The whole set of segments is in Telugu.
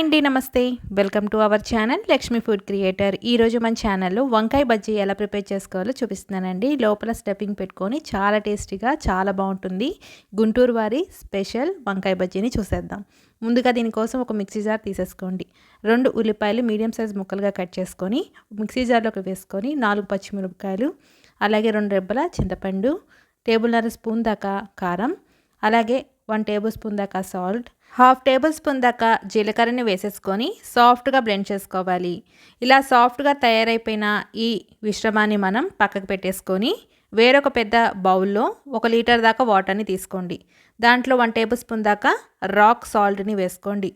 అండి నమస్తే. Welcome to our channel Lakshmi food creator ఈరోజు మన ఛానల్లో వంకాయ బజ్జీ ఎలా ప్రిపేర్ చేసుకోవాలో చూపిస్తున్నానండి. లోపల స్టెప్పింగ్ పెట్టుకొని చాలా టేస్టీగా చాలా బాగుంటుంది. గుంటూరు వారి స్పెషల్ వంకాయ బజ్జీని చూసేద్దాం. ముందుగా దీనికోసం ఒక మిక్సీ జార్ తీసేసుకోండి. రెండు ఉల్లిపాయలు మీడియం సైజ్ ముక్కలుగా కట్ చేసుకొని మిక్సీ జార్లోకి వేసుకొని నాలుగు పచ్చిమిరపకాయలు అలాగే రెండు రెబ్బల చింతపండు టేబుల్న్నర స్పూన్ దాకా కారం అలాగే వన్ టేబుల్ స్పూన్ దాకా సాల్ట్ హాఫ్ టేబుల్ స్పూన్ దాకా జీలకర్రని వేసేసుకొని సాఫ్ట్గా బ్లెండ్ చేసుకోవాలి. ఇలా సాఫ్ట్గా తయారైపోయిన ఈ మిశ్రమాన్ని మనం పక్కకు పెట్టేసుకొని వేరొక పెద్ద బౌల్లో ఒక లీటర్ దాకా వాటర్ని తీసుకోండి. దాంట్లో వన్ టేబుల్ స్పూన్ దాకా రాక్ సాల్ట్ని వేసుకోండి.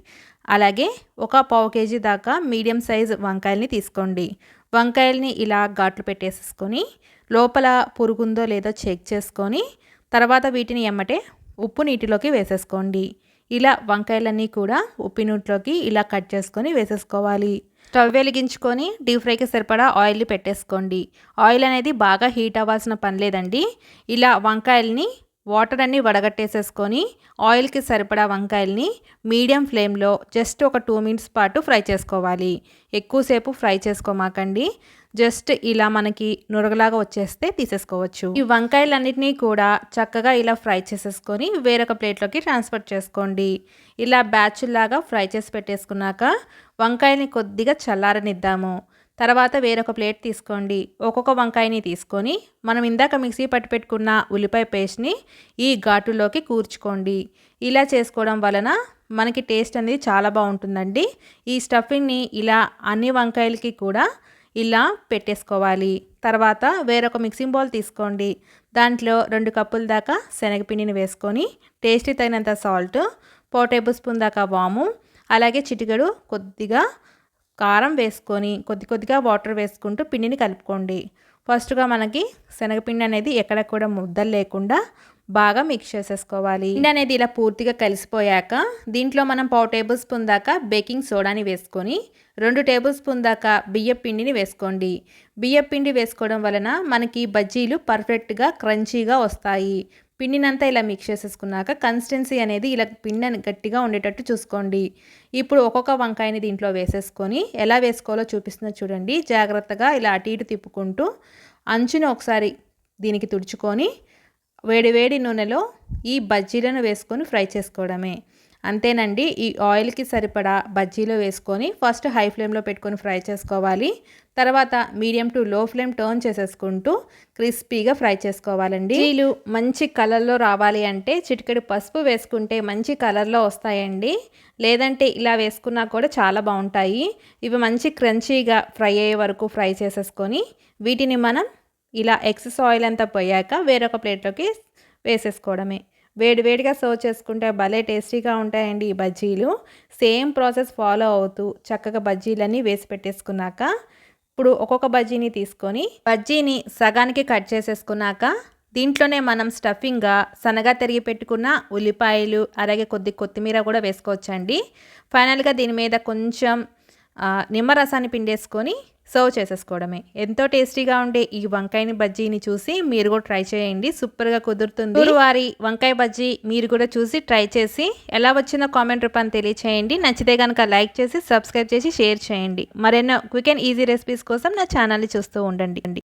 అలాగే ఒక పావు కేజీ దాకా మీడియం సైజ్ వంకాయల్ని తీసుకోండి. వంకాయల్ని ఇలా ఘాట్లు పెట్టేసుకొని లోపల పురుగుందో లేదో చెక్ చేసుకొని తర్వాత వీటిని ఎమ్మటే ఉప్పు నీటిలోకి వేసేసుకోండి. ఇలా వంకాయలన్నీ కూడా ఉప్పినూట్లోకి ఇలా కట్ చేసుకొని వేసేసుకోవాలి. స్టవ్ వెలిగించుకొని డీప్ ఫ్రైకి సరిపడా ఆయిల్ని పెట్టేసుకోండి. ఆయిల్ అనేది బాగా హీట్ అవ్వాల్సిన పని లేదండి. ఇలా వంకాయల్ని వాటర్ అన్ని వడగట్టేసేసుకొని ఆయిల్కి సరిపడా వంకాయల్ని మీడియం ఫ్లేమ్లో జస్ట్ ఒక టూ మినిట్స్ పాటు ఫ్రై చేసుకోవాలి. ఎక్కువసేపు ఫ్రై చేసుకోమాకండి. జస్ట్ ఇలా మనకి నురగలాగా వచ్చేస్తే తీసేసుకోవచ్చు. ఈ వంకాయలన్నిటినీ కూడా చక్కగా ఇలా ఫ్రై చేసేసుకొని వేరొక ప్లేట్లోకి ట్రాన్స్ఫర్ చేసుకోండి. ఇలా బ్యాచ్లాగా ఫ్రై చేసి పెట్టేసుకున్నాక వంకాయని కొద్దిగా చల్లారనిద్దాము. తర్వాత వేరొక ప్లేట్ తీసుకోండి. ఒక్కొక్క వంకాయని తీసుకొని మనం ఇందాక మిక్సీ పట్టి పెట్టుకున్న ఉల్లిపాయ పేస్ట్ని ఈ ఘాటులోకి కూర్చుకోండి. ఇలా చేసుకోవడం వలన మనకి టేస్ట్ అనేది చాలా బాగుంటుందండి. ఈ స్టఫింగ్ని ఇలా అన్ని వంకాయలకి కూడా ఇలా పెట్టేసుకోవాలి. తర్వాత వేరొక మిక్సింగ్ బౌల్ తీసుకోండి. దాంట్లో రెండు కప్పుల దాకా శనగపిండిని వేసుకొని టేస్టీ తగినంత సాల్ట్ ఫోర్ టేబుల్ స్పూన్ దాకా వాము అలాగే చిటికెడు కొద్దిగా కారం వేసుకొని కొద్ది కొద్దిగా వాటర్ వేసుకుంటూ పిండిని కలుపుకోండి. ఫస్ట్గా మనకి శనగపిండి అనేది ఎక్కడ కూడా ముద్దలు లేకుండా బాగా మిక్స్ చేసేసుకోవాలి. పిండి అనేది ఇలా పూర్తిగా కలిసిపోయాక దీంట్లో మనం పావు టేబుల్ స్పూన్ దాకా బేకింగ్ సోడాని వేసుకొని రెండు టేబుల్ స్పూన్ దాకా బియ్య పిండిని వేసుకోండి. బియ్య పిండి వేసుకోవడం వలన మనకి బజ్జీలు పర్ఫెక్ట్గా క్రంచీగా వస్తాయి. పిండినంతా ఇలా మిక్స్ చేసేసుకున్నాక కన్సిస్టెన్సీ అనేది ఇలా పిండి గట్టిగా ఉండేటట్టు చూసుకోండి. ఇప్పుడు ఒక్కొక్క వంకాయని దీంట్లో వేసేసుకొని ఎలా వేసుకోవాలో చూపిస్తున్నా చూడండి. జాగ్రత్తగా ఇలా అటు ఇటు తిప్పుకుంటూ అంచుని ఒకసారి దీనికి తుడుచుకొని వేడి వేడి నూనెలో ఈ బజ్జీలను వేసుకొని ఫ్రై చేసుకోవడమే. అంతేనండి ఈ ఆయిల్కి సరిపడా బజ్జీలో వేసుకొని ఫస్ట్ హై ఫ్లేమ్లో పెట్టుకొని ఫ్రై చేసుకోవాలి. తర్వాత medium to low flame turn చేసేసుకుంటూ క్రిస్పీగా ఫ్రై చేసుకోవాలండి. వీళ్ళు మంచి కలర్లో రావాలి అంటే చిటికెడు పసుపు వేసుకుంటే మంచి కలర్లో వస్తాయండి. లేదంటే ఇలా వేసుకున్నా కూడా చాలా బాగుంటాయి. ఇవి మంచి క్రంచీగా ఫ్రై అయ్యే వరకు ఫ్రై చేసేసుకొని వీటిని మనం ఇలా ఎక్సెస్ ఆయిల్ అంతా పోయాక వేరొక ప్లేట్లోకి వేసేసుకోవడమే. వేడివేడిగా సర్వ్ చేసుకుంటే భలే టేస్టీగా ఉంటాయండి ఈ బజ్జీలు. సేమ్ ప్రాసెస్ ఫాలో అవుతూ చక్కగా బజ్జీలన్నీ వేసి పెట్టేసుకున్నాక ఇప్పుడు ఒక్కొక్క బజ్జీని తీసుకొని బజ్జీని సగానికి కట్ చేసేసుకున్నాక దీంట్లోనే మనం స్టఫింగ్గా సన్నగా తిరిగి పెట్టుకున్న ఉల్లిపాయలు అలాగే కొద్ది కొత్తిమీర కూడా వేసుకోవచ్చండి. ఫైనల్గా దీని మీద కొంచెం నిమ్మరసాన్ని పిండేసుకొని సర్వ్ చేసేసుకోవడమే. ఎంతో టేస్టీగా ఉండే ఈ వంకాయని బజ్జీని చూసి మీరు కూడా ట్రై చేయండి. సూపర్గా కుదురుతుంది. వారి వంకాయ బజ్జీ మీరు కూడా చూసి ట్రై చేసి ఎలా వచ్చిందో కామెంట్ రూపాన్ని తెలియచేయండి. నచ్చితే కనుక లైక్ చేసి సబ్స్క్రైబ్ చేసి షేర్ చేయండి. మరెన్నో క్విక్ అండ్ ఈజీ రెసిపీస్ కోసం నా ఛానల్ని చూస్తూ ఉండండి.